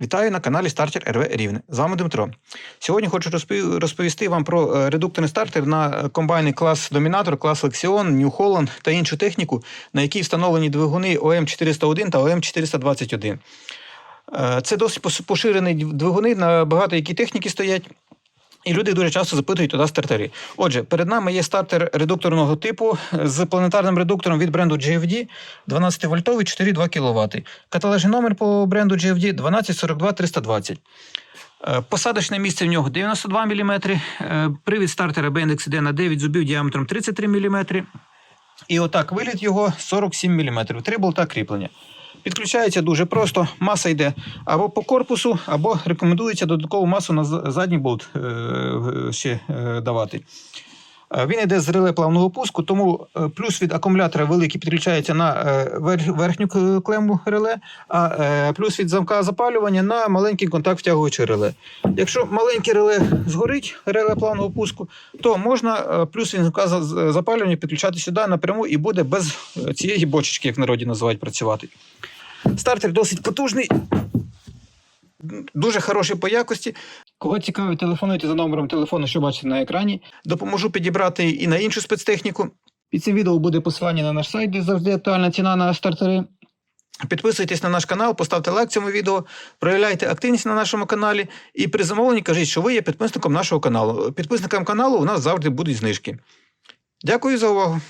Вітаю на каналі Стартер РВ Рівне. З вами Дмитро. Сьогодні хочу розповісти вам про е, редукторний стартер на е, комбайни клас Домінатор, клас Lexion, New Holland та іншу техніку, на якій встановлені двигуни ОМ401 та ОМ421. Е, Це досить поширені двигуни, на багато які техніки стоять. І люди дуже часто запитують туди стартери. Отже, перед нами є стартер редукторного типу з планетарним редуктором від бренду GFD 12-вольтовий 4,2 кВт. Каталожний номер по бренду GFD 1242 320. Е, Посадочне місце в нього 92 мм. Привід стартера Bendix іде на 9 зубів діаметром 33 мм. І отак виліт його 47 мм. Три болта кріплення. Підключається дуже просто. Маса йде або по корпусу, або рекомендується додаткову масу на задній болт е, ще е, давати. Е, Він йде з реле плавного пуску, тому е, плюс від акумулятора великий підключається на е, верхню клему реле, а плюс від замка запалювання на маленький контакт втягувача реле. Якщо маленьке реле згорить, реле плавного пуску, то можна плюс від замка запалювання підключати сюди напряму і буде без цієї бочечки, як в народі називають, працювати. Стартер досить потужний, дуже хороший по якості. Кого цікавить, телефонуйте за номером телефону, що бачите на екрані. Допоможу підібрати і на іншу спецтехніку. Під цим відео буде посилання на наш сайт, де завжди актуальна ціна на стартери. Підписуйтесь на наш канал, поставте лайк цьому відео, проявляйте активність на нашому каналі і при замовленні кажіть, що ви є підписником нашого каналу. Підписникам каналу у нас завжди будуть знижки. Дякую за увагу.